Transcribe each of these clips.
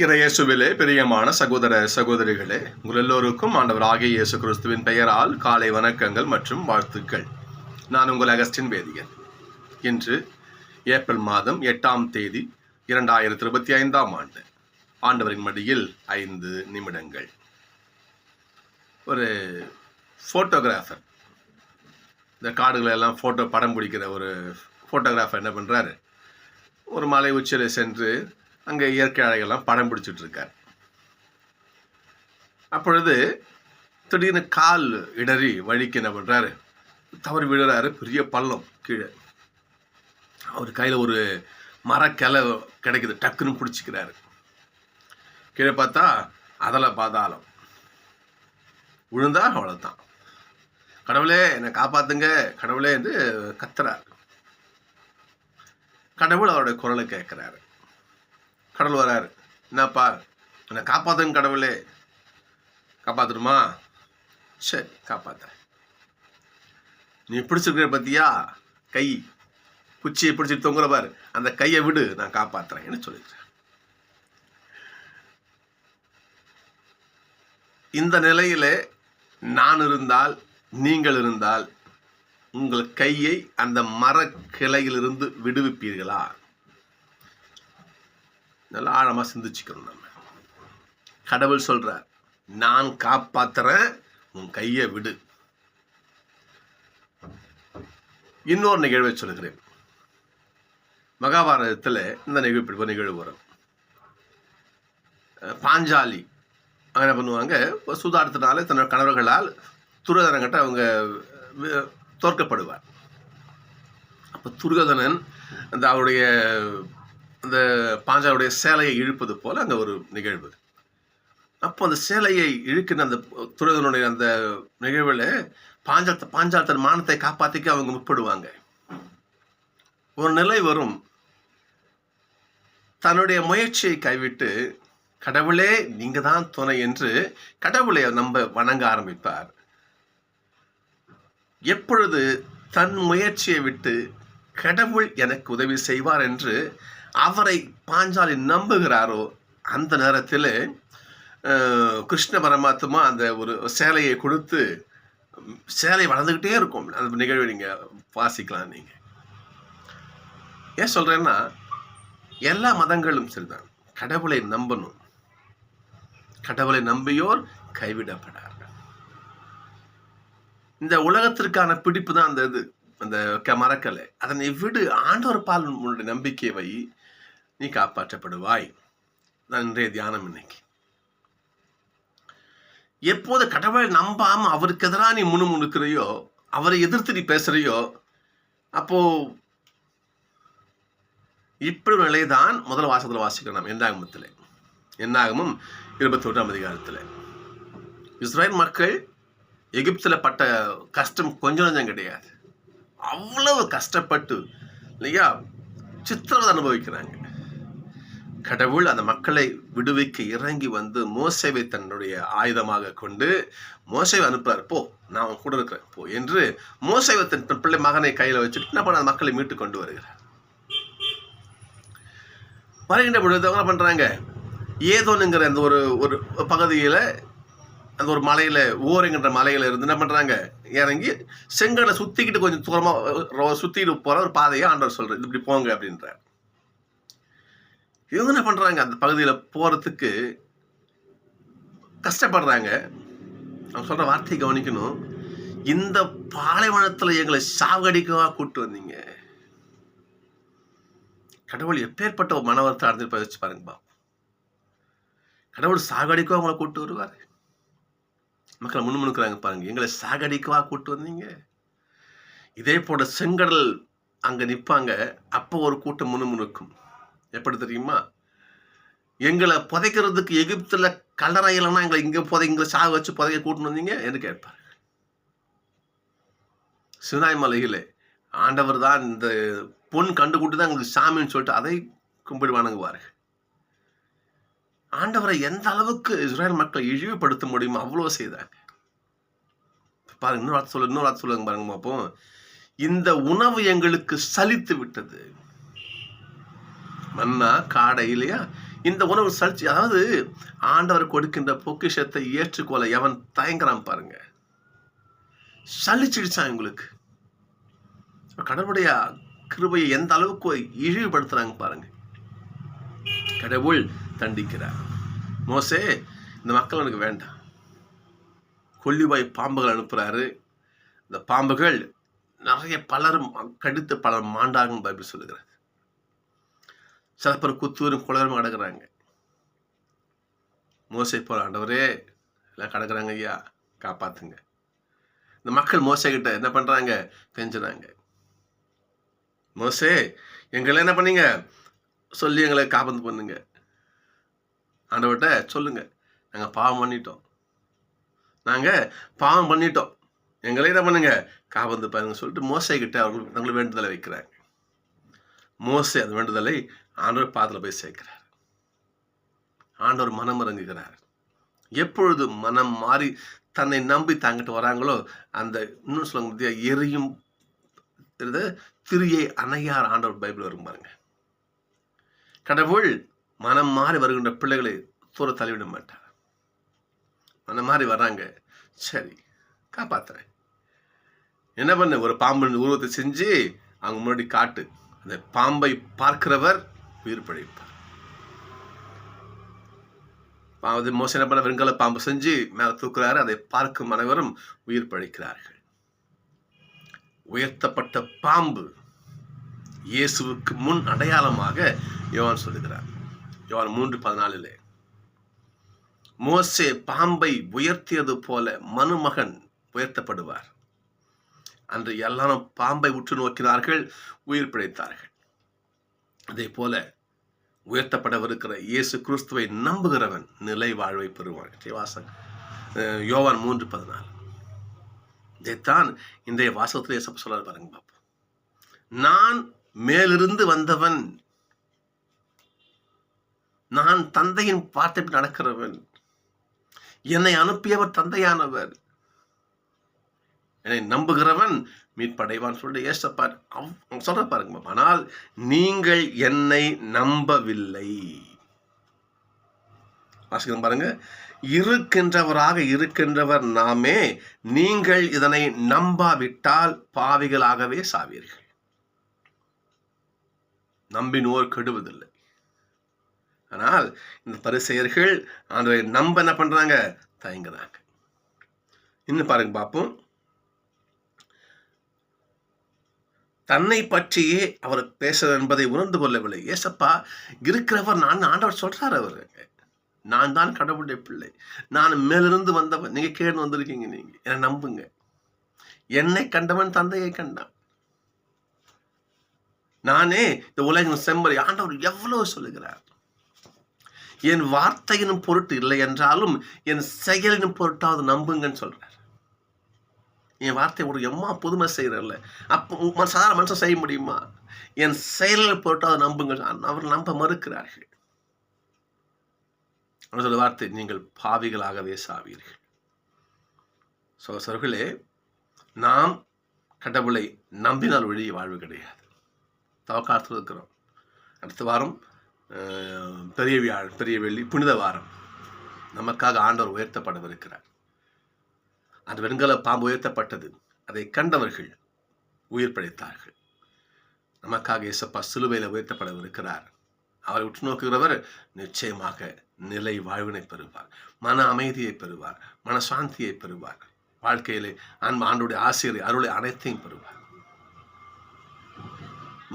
இறையேசுவிலே பிரியமான சகோதர சகோதரிகளே உங்கள் எல்லோருக்கும் ஆண்டவர் ஆகிய இயேசு கிறிஸ்துவின் பெயரால் காலை வணக்கங்கள் மற்றும் வாழ்த்துக்கள். நான் உங்கள் அகஸ்டின் வேதியன். இன்று ஏப்ரல் மாதம் எட்டாம் தேதி இரண்டாயிரத்தி இருபத்தி ஐந்தாம் ஆண்டு. ஆண்டவரின் மடியில் ஐந்து நிமிடங்கள். ஒரு ஃபோட்டோகிராஃபர் இந்த காடுகளெல்லாம் ஃபோட்டோ படம் பிடிக்கிற ஒரு ஃபோட்டோகிராஃபர் என்ன பண்ணுறாரு ஒரு மலை உச்சியில் சென்று அங்கே இயற்கை அழகெல்லாம் படம் பிடிச்சிட்டு இருக்கார் அப்பொழுது திடீர்னு கால் இடறி வழிக்கு என்ன பண்ணுறாரு தவறி விழுறாரு பெரிய பள்ளம் கீழே. அவர் கையில் ஒரு மரக்கிளை கிடைக்குது டக்குன்னு பிடிச்சிக்கிறாரு. கீழே பார்த்தா அதல பாதாளம். விழுந்தா அவ்வளோதான் கடவுளே என்னை காப்பாத்துங்க கடவுளே என்று கத்துறாரு. கடவுள் அவருடைய குரலை கேட்குறாரு. கடவுள் வராரு. என்னப்பா? என்னை காப்பாத்துங்க கடவுளே. காப்பாத்தணுமா? சரி காப்பாத்துறேன். நீ பிடிச்சிருக்கிற பத்தியா? கை. குச்சியை பிடிச்சிட்டு தொங்குற பாரு. அந்த கையை விடு நான் காப்பாற்றுறேன் என்ன சொல்லிடுறேன் இந்த நிலையிலே நான் இருந்தால் நீங்கள் இருந்தால் உங்கள் கையை அந்த மரக்கிளையிலிருந்து விடுவிப்பீர்களா? நல்லா ஆழமாக சிந்திச்சுக்கணும் நம்ம. கடவுள் சொல்கிறார் நான் காப்பாத்துறேன் உன் கையை விடு. இன்னொரு நிகழ்வை சொல்லுகிறேன். மகாபாரதத்தில் இந்த நிகழ்வு இப்படி நிகழ்வு வரும். பாஞ்சாலி அவங்க என்ன பண்ணுவாங்க ஒரு சூதாட்டத்தினால தன்னோட கணவர்களால் துரியோதனங்கிட்ட அவங்க தோற்கப்படுவார். அப்போ துரியோதனன் அந்த அவருடைய அந்த பாஞ்சாலுடைய சேலையை இழுப்பது போல அங்கே ஒரு நிகழ்வு. அப்போ அந்த சேலையை இழுக்கிற அந்த துரியோதனுடைய அந்த நிகழ்வில் பாஞ்சாத்த பாஞ்சால் தன் மானத்தை காப்பாற்றிக்க அவங்க முற்படுவாங்க. ஒரு நிலை வரும். தன்னுடைய முயற்சியை கைவிட்டு கடவுளே நீங்கள் தான் துணை என்று கடவுளை நம்ப வணங்க ஆரம்பிப்பார். எப்பொழுது தன் முயற்சியை விட்டு கடவுள் எனக்கு உதவி செய்வார் என்று அவரை பாஞ்சாலி நம்புகிறாரோ அந்த நேரத்தில் கிருஷ்ண பரமாத்மா அந்த ஒரு சேலையை கொடுத்து சேலை வளர்ந்துக்கிட்டே இருக்கும். அந்த நிகழ்வை நீங்கள் வாசிக்கலாம் நீங்கள் ஏன் சொல்கிறேன்னா எல்லா மதங்களும் சரிதான். கடவுளை நம்பணும். கடவுளை நம்பியோர் கைவிடப்படார்கள். இந்த உலகத்திற்கான பிடிப்பு தான் அந்த இது அந்த க- மரக்கலை அதனை விடு ஆண்டவர் பால் உன்னுடைய நம்பிக்கையை வை. நீ காப்பாற்றப்படுவாய். நான் இன்றைய தியானம் இன்னைக்கு. எப்போது கடவுளை நம்பாம அவருக்கு எதிராக நீ முணுமுணுக்கிறையோ அவரை எதிர்த்து நீ பேசுறியோ அப்போ இப்படி ஒரு நிலைதான் முதல் வாசத்தில் வாசிக்கணும் என்னாகமத்தில் என்னாகமும் இருபத்தி ஒன்றாம் அதிகாரத்தில். இஸ்ரேல் மக்கள் எகிப்தில் பட்ட கஷ்டம் கொஞ்சம் கொஞ்சம் கிடையாது. அவ்வளவு கஷ்டப்பட்டு இல்லையா? சித்திரவதை அனுபவிக்கிறாங்க. கடவுள் அந்த மக்களை விடுவிக்க இறங்கி வந்து மோசேவை தன்னுடைய ஆயுதமாக கொண்டு மோசேவை அனுப்புறார். போ நான் அவன் கூட இருக்கிறேன். போ என்று மோசேவை தன் தன் பிள்ளை மகனை கையில் வச்சுட்டு என்ன பண்ண அந்த மக்களை மீட்டு கொண்டு வருகிறார். வருகின்ற பொழுது அவங்க பண்ணுறாங்க ஏதோனுங்கிற அந்த ஒரு ஒரு பகுதியில் அந்த ஒரு மலையில் ஓருங்கிற மலையில் இருந்து என்ன பண்ணுறாங்க இறங்கி செங்கலை சுற்றிக்கிட்டு கொஞ்சம் தூரமாக சுற்றிக்கிட்டு போகிற ஒரு பாதையை ஆண்டவர் சொல்கிறேன் "இது இப்படி போங்க அப்படின்றார். இவங்க என்ன பண்றாங்க? அந்த பகுதியில போறதுக்கு கஷ்டப்படுறாங்க. அவங்க சொல்ற வார்த்தையை கவனிக்கணும். இந்த பாலைவனத்துல எங்களை சாவடிக்கவா கூப்பிட்டு வந்தீங்க? கடவுள் எப்பேற்பட்ட ஒரு மனவரத்தை அடைஞ்சிருப்ப வச்சு பாருங்க கடவுள் சாகடிக்கவா அவங்கள கூப்பிட்டு வருவார்? மக்களை முணுமுணுக்கிறாங்க பாருங்க. எங்களை சாகடிக்கவா கூப்பிட்டு வந்தீங்க? இதே போல செங்கடல் அங்க நிப்பாங்க. அப்போ ஒரு கூட்டம் முணுமுணுக்கும். எப்படி தெரியுமா? எங்களை புதைக்கிறதுக்கு எகிப்துல கல்லறையிலன்னா எங்களை இங்கே புதை எங்களை சாக வச்சு புதைக்க கூட்டின்னு வந்தீங்க? என்று கேட்பார். சினாய் மலையிலே ஆண்டவர் தான் இந்த பொன் கண்டுபிட்டு தான் எங்களுக்கு சாமின்னு சொல்லிட்டு அதை கும்பிடு வணங்குவார்கள். ஆண்டவரை எந்த அளவுக்கு இஸ்ரேல் மக்களை இழிவுபடுத்த முடியுமோ அவ்வளோ செய்தாங்க. பாருங்க இன்னொரு வார்த்தை இன்னொரு வார்த்தை சொல்லுங்க பாருங்க பார்ப்போம். இந்த உணவு எங்களுக்கு சலித்து விட்டது. மன்னா காடை இல்லையா? இந்த உணவு சளிச்சு அதாவது ஆண்டவர் கொடுக்கின்ற பொக்கிஷத்தை ஏற்றுக்கொள்ள எவன் தயங்குறான் பாருங்க. சலிச்சிடுச்சான் உங்களுக்கு கடவுளுடைய கிருபையை எந்த அளவுக்கு இழிவுபடுத்துறாங்க பாருங்க. கடவுள் தண்டிக்கிறார். மோசே இந்த மக்கள் எனக்கு வேண்டாம். கொல்லிவாய் பாம்புகள் அனுப்புறாரு. இந்த பாம்புகள் நிறைய பலரும் கடித்து பலர் மாண்டாங்கன்னு பைபிள் சொல்லுகிறார். சில பேர் குத்தூரும் குளரும் கிடக்குறாங்க. மோசை போல ஆண்டவரே எல்லாம் கிடக்குறாங்க ஐயா காப்பாத்துங்க. இந்த மக்கள் மோசை கிட்ட என்ன பண்றாங்க? கெஞ்சுறாங்க. மோசே எங்களை என்ன பண்ணீங்க? சொல்லி எங்களை காப்பந்து பண்ணுங்க. ஆண்டவர்கிட்ட சொல்லுங்க. நாங்கள் பாவம் பண்ணிட்டோம். நாங்கள் பாவம் பண்ணிட்டோம். எங்களை என்ன பண்ணுங்க? காபந்து பாருங்க சொல்லிட்டு மோசை கிட்ட அவர்கள் தங்களை வேண்டுதலை வைக்கிறாங்க. மோசை அந்த வேண்டுதலை ஆண்டவர் பாதத்தில் போய் சேர்க்கிறார். ஆண்டவர் மனம் இறங்குகிறார். எப்பொழுது மனம் மாறி தன்னை நம்பி தாங்கிட்டு வராங்களோ அந்த இன்னும் சொல்ல முடியாது எரியும் திரியை அணையார் ஆண்டவர் பைபிள் வரும் பாருங்க. கடவுள் மனம் மாறி வருகின்ற பிள்ளைகளை தூர தள்ளிவிட மாட்டார். மனம் மாறி வர்றாங்க சரி காப்பாத்துறேன். என்ன பண்ண? ஒரு பாம்பு உருவத்தை செஞ்சு அவங்க முன்னாடி காட்டு. அந்த பாம்பை பார்க்கிறவர் உயிர் பிழைப்பார் அது மோசம் என்ன வெண்கல பாம்பு செஞ்சு மேலே தூக்குறாரு. அதை பார்க்கும் அனைவரும் உயிர் பழைக்கிறார்கள் உயர்த்தப்பட்ட பாம்பு இயேசுவுக்கு முன் அடையாளமாக யோவான் சொல்லுகிறார். யோவான் மூன்று பதினாலிலே மோசே பாம்பை உயர்த்தியது போல மனுமகன் உயர்த்தப்படுவார். அன்று எல்லாரும் பாம்பை உற்று நோக்கினார்கள் உயிர் பிழைத்தார்கள் அதே போல உயர்த்தப்படவிருக்கிற இயேசு கிறிஸ்துவை நம்புகிறவன் நிலை வாழ்வை பெறுவான் வாசன் யோவான் மூன்று பதினாலு. இதைத்தான் இன்றைய வாசகத்திலே சொல்ல பாருங்க பாப்போம். நான் மேலிருந்து வந்தவன் நான் தந்தையின் பார்த்து நடக்கிறவன் என்னை அனுப்பியவர் தந்தையானவர் என்னை நம்புகிறவன் மீட்படைவான் சொல்லிட்டு ஏசப்பா சொல்ற பாருங்க ஆனால் நீங்கள் என்னை நம்பவில்லை. வாசிக்கிறோம் பாருங்க. இருக்கின்றவராக இருக்கின்றவர் நாமே நீங்கள் இதனை நம்பாவிட்டால் பாவிகளாகவே சாவீர்கள். நம்பினோர் கெடுவதில்லை. ஆனால் இந்த பரிசெயர்கள் ஆண்டவரை நம்ப என்ன பண்றாங்க? தயங்குறாங்க. இன்னும் பாருங்க பார்ப்போம். தன்னை பற்றியே அவர் பேசுறது என்பதை உணர்ந்து கொள்ளவில்லை. ஏசப்பா இருக்கிறவர் நான் ஆண்டவர் சொல்றாரு அவரு. நான் தான் கடவுளுடைய பிள்ளை. நான் மேலிருந்து வந்தவன் நீங்க கேடு வந்திருக்கீங்க நீங்க. என்னை நம்புங்க. என்னை கண்டவன் தந்தையை கண்டான். நானே இந்த உலகின் செம்பரி ஆண்டவர் எவ்வளவு சொல்லுகிறார்? என் வார்த்தையினும் பொருட்டு இல்லை என்றாலும் என் செயலினும் பொருட்டாவது நம்புங்கன்னு சொல்றேன் என் வார்த்தை ஒரு எம்மா புதுமை செய்கிறல்ல அப்போ சாதாரண மனுஷன் செய்ய முடியுமா? என் செயலில் போட்டால் நம்புங்கள். அவர் நம்ப மறுக்கிறார்கள். சொல்ல வார்த்தை நீங்கள் பாவிகளாகவே சாவீர்கள். சோசர்களே நாம் கடவுளை நம்பினால் ஒழிய வாழ்வு கிடையாது. தவக்காலத்தில் இருக்கிறோம். அடுத்த வாரம் பெரிய வியாழ் பெரிய வெள்ளி புனித வாரம். நமக்காக ஆண்டவர் உயர்த்தப்படவிருக்கிறார். அந்த வெண்கல பாம்பு உயர்த்தப்பட்டது. அதை கண்டவர்கள் உயிர் படைத்தார்கள் நமக்காக இயேசப்பா சிலுவையில் உயர்த்தப்படவிருக்கிறார். அவரை உற்று நோக்குகிறவர் நிச்சயமாக நிலை வாழ்வினை பெறுவார் மன அமைதியை பெறுவார் மன சாந்தியை பெறுவார். வாழ்க்கையிலே அன்பு ஆண்டுடைய ஆசிரியர் அருளை அனைத்தையும் பெறுவார்.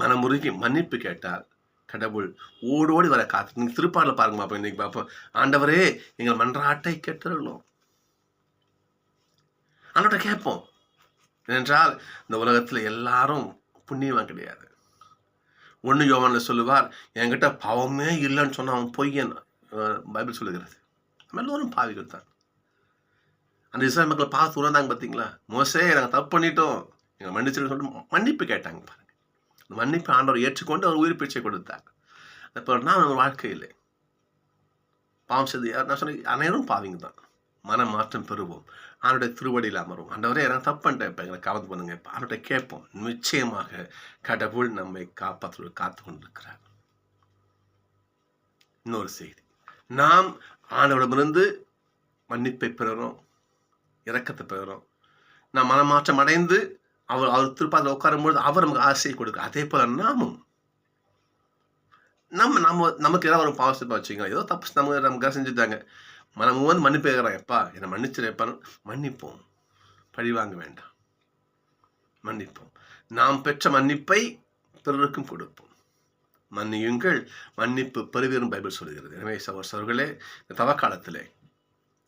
மனமுருகி மன்னிப்பு கேட்டால் கடவுள் ஓடோடி வர காத்து நீங்க திருப்பாடல பாருங்க பாப்போம் இன்னைக்கு பார்ப்போம் ஆண்டவரே எங்கள் மன்றாட்டை கேட்டுருணும் அவங்கள்ட்ட கேட்போம். ஏனென்றால் இந்த உலகத்தில் எல்லாரும் புண்ணியமாக கிடையாது. ஒன்று யோவானில் சொல்லுவார் என்கிட்ட பாவமே இல்லைன்னு சொன்னால் அவன் பொய்யன் பைபிள் சொல்லுகிறது. நம்ம எல்லோரும் பாவிகள் தான். அந்த இஸ்லாமிய மக்கள் பார்த்து உணர்ந்தாங்க பார்த்தீங்களா மோசே நாங்கள் தப்பு பண்ணிட்டோம். எங்கள் மன்னிச்சு சொல்லிட்டு மன்னிப்பு கேட்டாங்க பாருங்க. மன்னிப்பு ஆண்டவர் ஏற்றுக்கொண்டு அவர் உயிர் பிச்சை கொடுத்தார். அப்போ நான் நம்ம வாழ்க்கையில் பாவம் செய்து நான் சொன்ன அனைவரும் பாவிங்க தான். மன மாற்றம் பெறுவோம். அவனுடைய திருவடியில் அமரும் ஆண்டவரே எனக்கு தப்பன்ட்டேன் இப்போ எங்களை காவல் பண்ணுங்க. இப்போ அவனுடைய கேட்போம். நிச்சயமாக கடவுள் நம்மை காப்பாற்று காத்து கொண்டிருக்கிறார். இன்னொரு செய்தி. நாம் ஆண்டவரிடமிருந்து மன்னிப்பை பெறுறோம் இறக்கத்தை பெறுறோம் நாம் மனமாற்றம் அடைந்து அவர் அவர் திருப்பாதில் உட்காரும்பொழுது அவர் நமக்கு ஆசையை கொடுக்க அதே போல நாமும். நம்ம நம்ம நமக்கு ஏதாவது ஒரு பாவத்தை வச்சுக்கோங்க ஏதோ தப்பு நம்ம நமக்கு செஞ்சுட்டாங்க. நம்ம வந்து மன்னிப்பு கேட்குறேன் எப்பா என்னை மன்னிச்சிருப்பா மன்னிப்போம். பழி வாங்க வேண்டாம். மன்னிப்போம். நாம் பெற்ற மன்னிப்பை பிறருக்கும் கொடுப்போம். மன்னியுங்கள். மன்னிப்பு பெறுவீரும் பைபிள் சொல்கிறது. எனவே சகோசர்களே இந்த தவக்காலத்திலே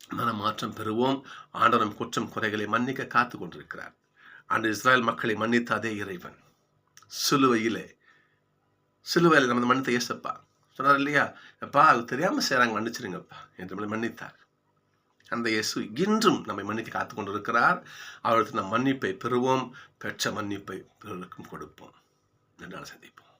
மனமாற்றம் பெறுவோம். ஆண்டவரும் குற்றம் குறைகளை மன்னிக்க காத்து கொண்டிருக்கிறார். ஆண்டு இஸ்ரேல் மக்களை மன்னித்த அதே இறைவன். சிலுவையிலே சிலுவையில் நமது மன்னித்த இயேசப்பா. சொன்னார் இல்லையா? அப்பா அது தெரியாமல் செய்கிறாங்க மன்னிச்சிருங்கப்பா என்று நம்மளை மன்னித்தார். அந்த இயேசு இன்றும் நம்மை மன்னித்து காத்து கொண்டிருக்கிறார். அவர்களுக்கு நம் மன்னிப்பை பெறுவோம் பெற்ற மன்னிப்பை பிறருக்கும் கொடுப்போம். நன்றாக சந்திப்போம்.